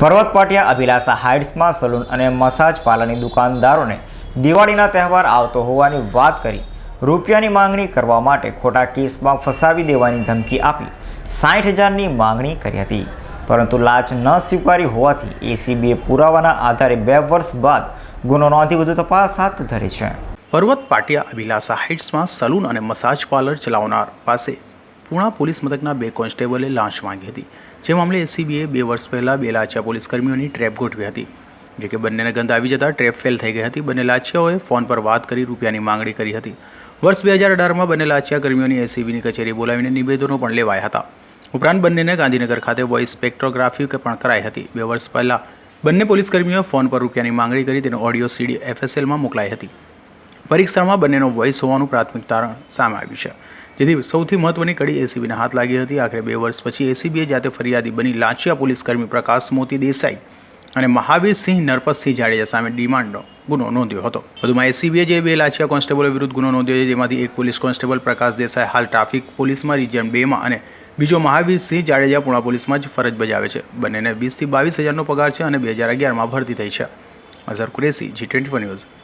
પર્વત પાટિયા અભિલાષા હાઇટ્સમાં સલૂન અને મસાજ પાર્લરની દુકાનદારોને દિવાળીના તહેવાર આવતો હોવાની વાત કરી. રૂપિયાની માંગણી કરવા માટે ખોટા કેસમાં ફસાવી દેવાની ધમકી આપી સાઠ હજારની માંગણી કરી હતી. પરંતુ લાંચ ન સ્વીકારી હોવાથી એસીબીએ પુરાવાના આધારે બે વર્ષ બાદ ગુનો નોંધી વધુ તપાસ હાથ ધરી છે. પર્વત પાટિયા અભિલાષા હાઇટ્સમાં સલૂન અને મસાજ પાર્લર ચલાવનાર પાસે પૂણા પોલીસ મથકના બે કોન્સ્ટેબલે લાંચ માંગી હતી. જે મામલે એસીબીએ બે વર્ષ પહેલાં બે લાચિયા પોલીસ કર્મીઓની ટ્રેપ ગોઠવી હતી. જો કે બંનેને ગંધ આવી જતાં ટ્રેપ ફેલ થઈ ગઈ હતી. બંને લાચિયાઓએ ફોન પર વાત કરી રૂપિયાની માંગણી કરી હતી. વર્ષ બે હજાર અઢારમાં બંને લાચિયા કર્મીઓની એસીબીની કચેરી બોલાવીને નિવેદનો પણ લેવાયા હતા. ઉપરાંત બંનેને ગાંધીનગર ખાતે વોઇસ સ્પેક્ટ્રોગ્રાફી પણ કરાઈ હતી. બે વર્ષ પહેલાં બંને પોલીસ કર્મીઓએ ફોન પર રૂપિયાની માંગણી કરી તેનો ઓડિયો સીડી એફએસએલમાં મોકલાઈ હતી. પરીક્ષામાં બંનેનો વોઇસ હોવાનું પ્રાથમિક તારણ સામે આવ્યું છે. જેથી સૌથી મહત્વની કડી એસીબીને હાથ લાગી હતી. આખરે બે વર્ષ પછી એસીબીએ જાતે ફરિયાદી બની લાંચિયા પોલીસ કર્મી પ્રકાશ મોતી દેસાઈ અને મહાવીરસિંહ નરપતસિંહ જાડેજા સામે ડિમાન્ડનો ગુનો નોંધ્યો હતો. વધુમાં એસીબીએ જે બે લાંચિયા કોન્સ્ટેબલો વિરુદ્ધ ગુનો નોંધ્યો છે, જેમાંથી એક પોલીસ કોન્સ્ટેબલ પ્રકાશ દેસાઈ હાલ ટ્રાફિક પોલીસમાં રિજિયન બેમાં અને બીજો મહાવીરસિંહ જાડેજા પુણા પોલીસમાં જ ફરજ બજાવે છે. બંનેને વીસથી બાવીસ હજારનો પગાર છે અને બે હજાર અગિયારમાં ભરતી થઈ છે. Azhar Qureshi G twenty news.